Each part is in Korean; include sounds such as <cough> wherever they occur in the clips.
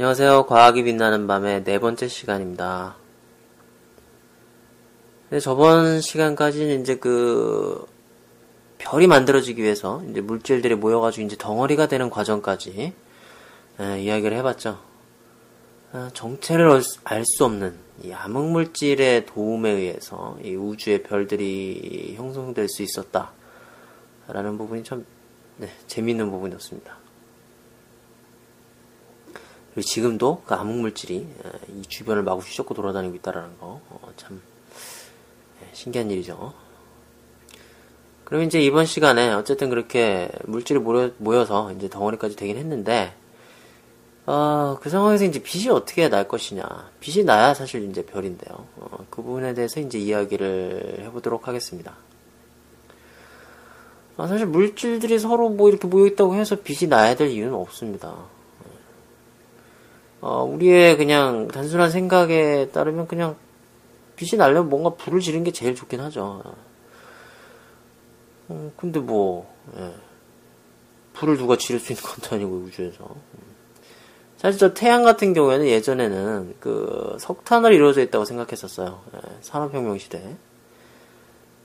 안녕하세요. 과학이 빛나는 밤의 네 번째 시간입니다. 네, 저번 시간까지는 이제 그 별이 만들어지기 위해서 이제 물질들이 모여가지고 이제 덩어리가 되는 과정까지 에, 이야기를 해봤죠. 아, 정체를 알 수 없는 이 암흑물질의 도움에 의해서 이 우주의 별들이 형성될 수 있었다라는 부분이 참 네, 재미있는 부분이었습니다. 그리고 지금도 그 암흑물질이 이 주변을 마구 휘젓고 돌아다니고 있다라는 거, 어, 참 예, 신기한 일이죠. 그럼 이제 이번 시간에 어쨌든 그렇게 물질이 모여, 모여 서 이제 덩어리까지 되긴 했는데, 어, 그 상황에서 이제 빛이 어떻게 날 것이냐. 빛이 나야 사실 이제 별인데요. 어, 그 부분에 대해서 이제 이야기를 해보도록 하겠습니다. 아, 사실 물질들이 서로 뭐 이렇게 모여있다고 해서 빛이 나야 될 이유는 없습니다. 어, 우리의 그냥 단순한 생각에 따르면 그냥 빛이 나려면 뭔가 불을 지른 게 제일 좋긴 하죠. 어, 근데 뭐, 예. 불을 누가 지를 수 있는 것도 아니고 우주에서. 사실 저 태양 같은 경우에는 예전에는 그 석탄으로 이루어져 있다고 생각했었어요. 예, 산업혁명 시대.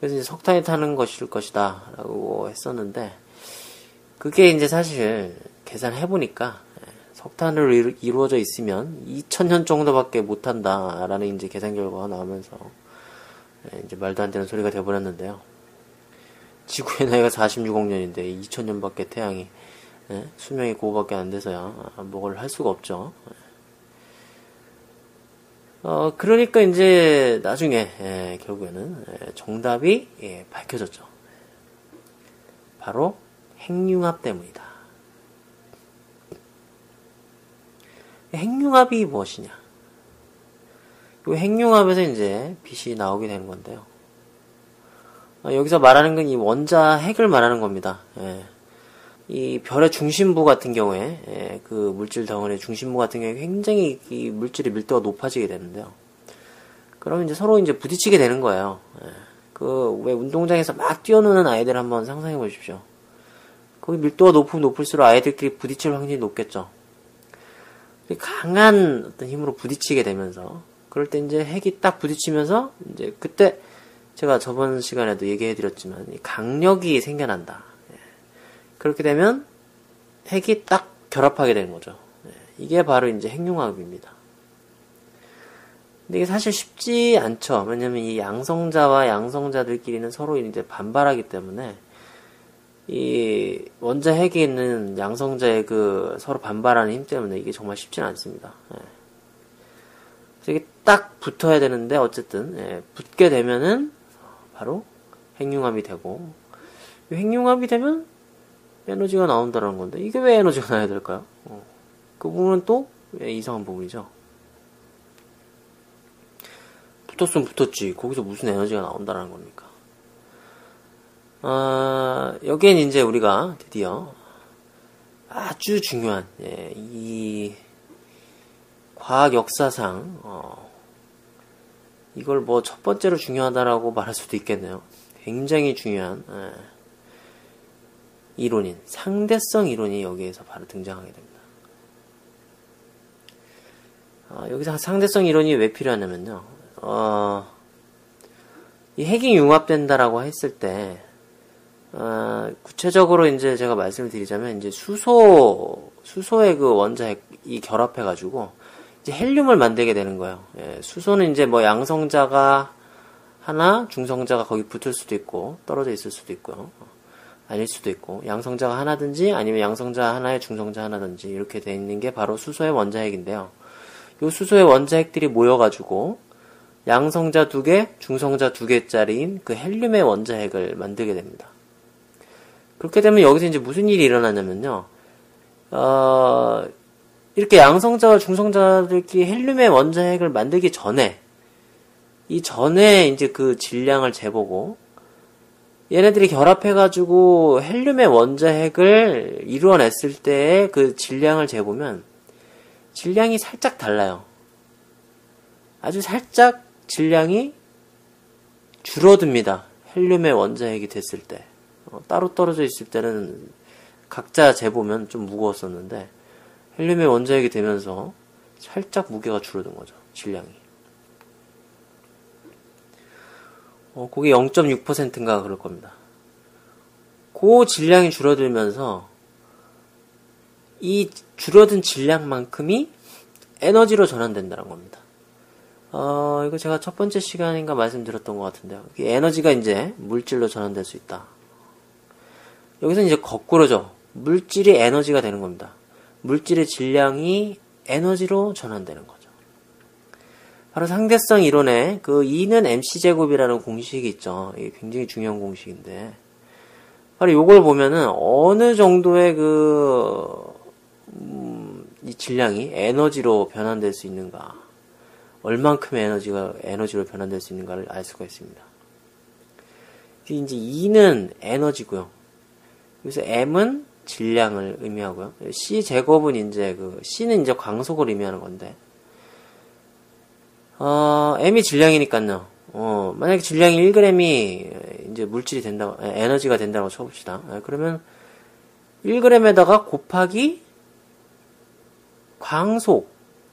그래서 이제 석탄이 타는 것일 것이다. 라고 했었는데, 그게 이제 사실 계산해보니까 석탄으로 이루어져 있으면 2000년 정도밖에 못한다라는 이제 계산 결과가 나오면서 예, 이제 말도 안 되는 소리가 돼버렸는데요. 지구의 나이가 46억 년인데 2000년밖에 태양이 예, 수명이 그거밖에 안 돼서야 뭐를 할 수가 없죠. 예. 어 그러니까 이제 나중에 예, 결국에는 예, 정답이 예, 밝혀졌죠. 바로 핵융합 때문이다. 핵융합이 무엇이냐? 이 핵융합에서 이제 빛이 나오게 되는 건데요. 어, 여기서 말하는 건 이 원자 핵을 말하는 겁니다. 예. 이 별의 중심부 같은 경우에 예, 그 물질 덩어리의 중심부 같은 경우에 굉장히 이 물질의 밀도가 높아지게 되는데요. 그러면 이제 서로 이제 부딪히게 되는 거예요. 예. 그왜 운동장에서 막 뛰어노는 아이들 한번 상상해 보십시오. 거기 밀도가 높으면 높을수록 아이들끼리 부딪힐 확률이 높겠죠. 강한 어떤 힘으로 부딪히게 되면서 그럴 때 이제 핵이 딱 부딪히면서 이제 그때 제가 저번 시간에도 얘기해 드렸지만 강력이 생겨난다. 예. 그렇게 되면 핵이 딱 결합하게 되는 거죠. 예. 이게 바로 이제 핵융합입니다. 근데 이게 사실 쉽지 않죠. 왜냐면 이 양성자와 양성자들끼리는 서로 이제 반발하기 때문에 이 원자 핵에 있는 양성자의 그 서로 반발하는 힘 때문에 이게 정말 쉽지는 않습니다. 예. 이게 딱 붙어야 되는데 어쨌든 예, 붙게 되면은 바로 핵융합이 되고 핵융합이 되면 에너지가 나온다는 건데 이게 왜 에너지가 나야 될까요? 어. 그 부분은 또 예, 이상한 부분이죠. 붙었으면 붙었지 거기서 무슨 에너지가 나온다는 겁니까? 어, 여기엔 이제 우리가 드디어 아주 중요한 예, 이 과학 역사상 어, 이걸 뭐 첫 번째로 중요하다라고 말할 수도 있겠네요. 굉장히 중요한 예, 이론인 상대성 이론이 여기에서 바로 등장하게 됩니다. 어, 여기서 상대성 이론이 왜 필요하냐면요. 어, 이 핵이 융합된다라고 했을 때 어, 구체적으로 이제 제가 말씀을 드리자면 이제 수소 수소의 그 원자핵이 결합해 가지고 이제 헬륨을 만들게 되는 거예요. 예, 수소는 이제 뭐 양성자가 하나, 중성자가 거기 붙을 수도 있고 떨어져 있을 수도 있고요. 아닐 수도 있고 양성자가 하나든지 아니면 양성자 하나에 중성자 하나든지 이렇게 돼 있는 게 바로 수소의 원자핵인데요. 이 수소의 원자핵들이 모여가지고 양성자 두 개, 중성자 두 개짜리인 그 헬륨의 원자핵을 만들게 됩니다. 그렇게 되면 여기서 이제 무슨 일이 일어나냐면요. 어, 이렇게 양성자와 중성자들끼리 헬륨의 원자 핵을 만들기 전에, 이 전에 이제 그 질량을 재보고, 얘네들이 결합해가지고 헬륨의 원자 핵을 이루어냈을 때의 그 질량을 재보면, 질량이 살짝 달라요. 아주 살짝 질량이 줄어듭니다. 헬륨의 원자핵이 됐을 때. 어, 따로 떨어져 있을 때는 각자 재보면 좀 무거웠었는데 헬륨의 원자핵이 되면서 살짝 무게가 줄어든 거죠. 질량이. 어, 그게 0.6%인가 그럴 겁니다. 그 질량이 줄어들면서 이 줄어든 질량만큼이 에너지로 전환된다는 겁니다. 어, 이거 제가 첫 번째 시간인가 말씀드렸던 것 같은데요. 에너지가 이제 물질로 전환될 수 있다. 여기서 이제 거꾸로죠. 물질이 에너지가 되는 겁니다. 물질의 질량이 에너지로 전환되는 거죠. 바로 상대성 이론에 그 E는 mc제곱이라는 공식이 있죠. 이게 굉장히 중요한 공식인데 바로 이걸 보면은 어느 정도의 그, 음, 이 질량이 에너지로 변환될 수 있는가. 얼만큼의 에너지가 에너지로 변환될 수 있는가를 알 수가 있습니다. 이제 E는 에너지고요. 그래서 M은 질량을 의미하고요. C 제곱은 이제 그 C는 이제 광속을 의미하는 건데, 어, M이 질량이니까요. 어, 만약에 질량이 1g이 이제 물질이 된다, 에너지가 된다고 쳐봅시다. 예, 그러면 1g에다가 곱하기 광속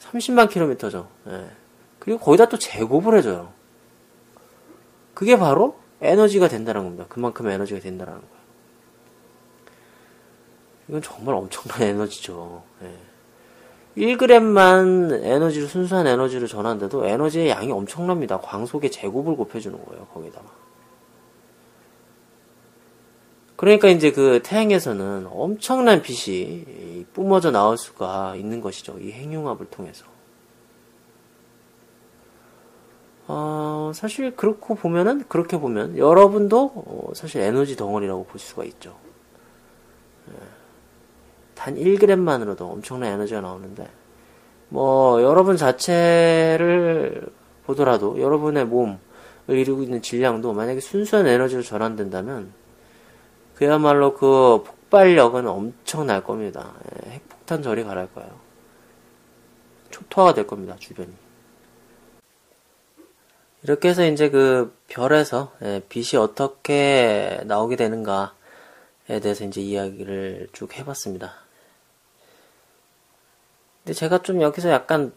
30만 킬로미터죠. 예. 그리고 거기다 또 제곱을 해줘요. 그게 바로 에너지가 된다는 겁니다. 그만큼 에너지가 된다는 거예요. 이건 정말 엄청난 <laughs> 에너지죠. 예. 1g만 에너지를 순수한 에너지를 전하는데도 에너지의 양이 엄청납니다. 광속의 제곱을 곱해주는 거예요. 거기다가. 그러니까 이제 그 태양에서는 엄청난 빛이 뿜어져 나올 수가 있는 것이죠. 이 핵융합을 통해서. 어, 사실 그렇고 보면은 그렇게 보면 여러분도 어, 사실 에너지 덩어리라고 볼 수가 있죠. 예. 단 1g만으로도 엄청난 에너지가 나오는데 뭐 여러분 자체를 보더라도 여러분의 몸을 이루고 있는 질량도 만약에 순수한 에너지로 전환된다면 그야말로 그 폭발력은 엄청날 겁니다. 예, 핵폭탄 절이 가랄 거예요. 초토화가 될 겁니다, 주변이. 이렇게 해서 이제 그 별에서 예, 빛이 어떻게 나오게 되는가에 대해서 이제 이야기를 쭉 해봤습니다. 근데 제가 좀 여기서 약간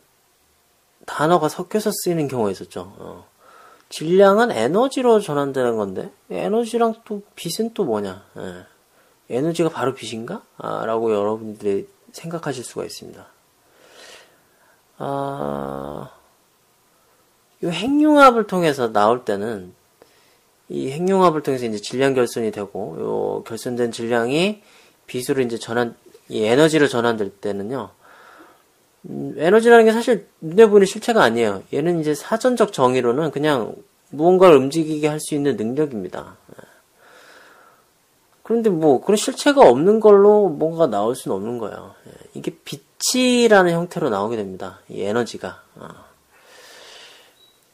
단어가 섞여서 쓰이는 경우가 있었죠. 어. 질량은 에너지로 전환되는 건데 에너지랑 또 빛은 또 뭐냐? 예. 에너지가 바로 빛인가? 아, 라고 여러분들이 생각하실 수가 있습니다. 아, 이 핵융합을 통해서 나올 때는 이 핵융합을 통해서 이제 질량 결손이 되고 요 결손된 질량이 빛으로 이제 전환 이 에너지로 전환될 때는요. 음, 에너지라는 게 사실 눈에 보이는 실체가 아니에요. 얘는 이제 사전적 정의로는 그냥 무언가를 움직이게 할 수 있는 능력입니다. 그런데 뭐 그런 실체가 없는 걸로 뭔가 나올 수는 없는 거예요. 예, 이게 빛이라는 형태로 나오게 됩니다. 이 에너지가. 어.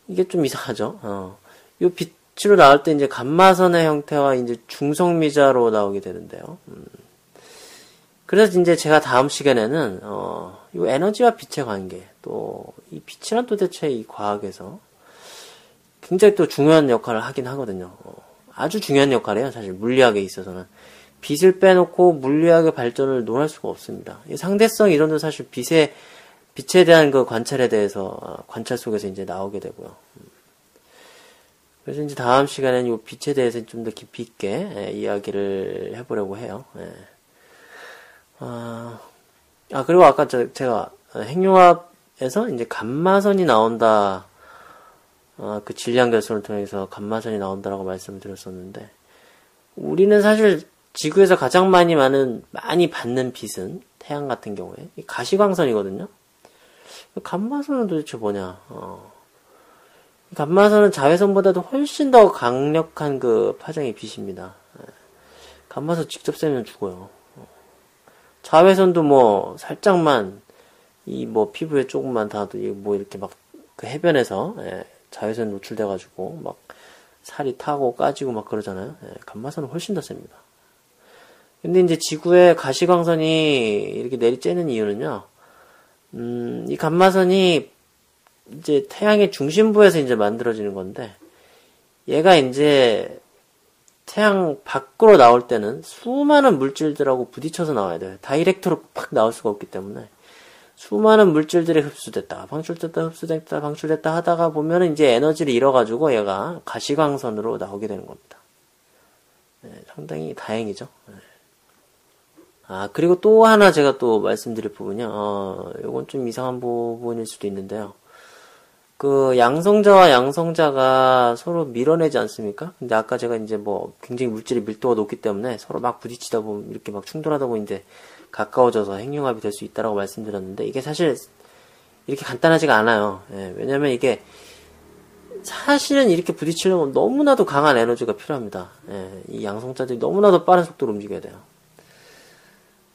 이게 좀 이상하죠. 어. 이 빛으로 나올 때 이제 감마선의 형태와 이제 중성미자로 나오게 되는데요. 음. 그래서 이제 제가 다음 시간에는 어, 이 에너지와 빛의 관계, 또 이 빛이란 도대체 이 과학에서 굉장히 또 중요한 역할을 하긴 하거든요. 어, 아주 중요한 역할이에요. 사실 물리학에 있어서는 빛을 빼놓고 물리학의 발전을 논할 수가 없습니다. 이 상대성 이론도 사실 빛의 빛에 대한 그 관찰에 대해서 어, 관찰 속에서 이제 나오게 되고요. 음. 그래서 이제 다음 시간에는 이 빛에 대해서 좀 더 깊이 있게 예, 이야기를 해보려고 해요. 예. 아, 아, 그리고 아까 저, 제가 핵융합에서 이제 감마선이 나온다. 아, 그 질량 결손을 통해서 감마선이 나온다라고 말씀을 드렸었는데, 우리는 사실 지구에서 가장 많이 많은, 많이 받는 빛은 태양 같은 경우에 가시광선이거든요. 감마선은 도대체 뭐냐? 어. 감마선은 자외선보다도 훨씬 더 강력한 그 파장의 빛입니다. 예. 감마선 직접 쐬면 죽어요. 자외선도 뭐 살짝만 이 뭐 피부에 조금만 닿아도 뭐 이렇게 막 그 해변에서 예, 자외선 노출돼 가지고 막 살이 타고 까지고 막 그러잖아요. 예, 감마선은 훨씬 더 셉니다. 근데 이제 지구에 가시광선이 이렇게 내리쬐는 이유는요. 음, 이 감마선이 이제 태양의 중심부에서 이제 만들어지는 건데 얘가 이제 태양 밖으로 나올 때는 수많은 물질들하고 부딪혀서 나와야 돼요. 다이렉트로 팍 나올 수가 없기 때문에 수많은 물질들이 흡수됐다, 방출됐다, 흡수됐다, 방출됐다 하다가 보면은 이제 에너지를 잃어가지고 얘가 가시광선으로 나오게 되는 겁니다. 네, 상당히 다행이죠. 네. 아, 그리고 또 하나 제가 또 말씀드릴 부분이요. 어, 요건 좀 이상한 부분일 수도 있는데요. 그 양성자와 양성자가 서로 밀어내지 않습니까? 근데 아까 제가 이제 뭐 굉장히 물질의 밀도가 높기 때문에 서로 막 부딪히다 보면 이렇게 막 충돌하다 보면 이제 가까워져서 핵융합이 될 수 있다라고 말씀드렸는데 이게 사실 이렇게 간단하지가 않아요. 예, 왜냐면 이게 사실은 이렇게 부딪히려면 너무나도 강한 에너지가 필요합니다. 예, 이 양성자들이 너무나도 빠른 속도로 움직여야 돼요.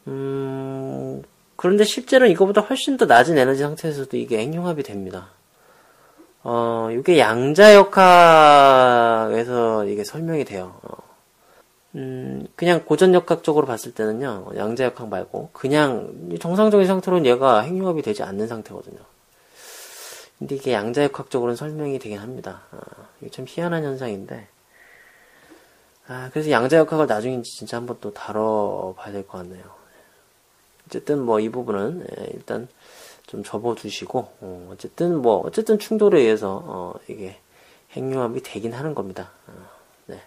음, 그런데 실제로 이거보다 훨씬 더 낮은 에너지 상태에서도 이게 핵융합이 됩니다. 어, 이게 양자 역학에서 이게 설명이 돼요. 어. 음, 그냥 고전 역학적으로 봤을 때는요, 양자 역학 말고, 그냥 정상적인 상태로는 얘가 핵융합이 되지 않는 상태거든요. 근데 이게 양자 역학적으로는 설명이 되긴 합니다. 아, 이게 참 희한한 현상인데, 아, 그래서 양자 역학을 나중에 진짜 한번 또 다뤄봐야 될 것 같네요. 어쨌든 뭐 이 부분은 예, 일단 좀 접어두시고 어, 쨌든 뭐 어쨌든 충돌에 의해서 어, 이게 핵융합이 되긴 하는 겁니다. 어, 네.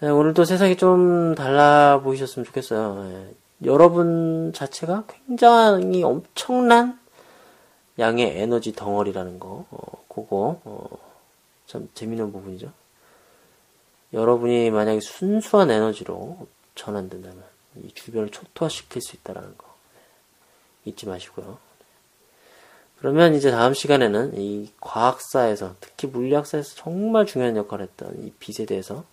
네, 오늘도 세상이 좀 달라 보이셨으면 좋겠어요. 예. 여러분 자체가 굉장히 엄청난 양의 에너지 덩어리라는 거, 어, 그거 어, 참 재밌는 부분이죠. 여러분이 만약에 순수한 에너지로 전환된다면 이 주변을 초토화시킬 수 있다는 거 잊지 마시고요. 그러면 이제 다음 시간에는 이 과학사에서 특히 물리학사에서 정말 중요한 역할을 했던 이 빛에 대해서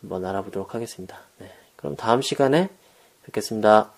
한번 알아보도록 하겠습니다. 네, 그럼 다음 시간에 뵙겠습니다.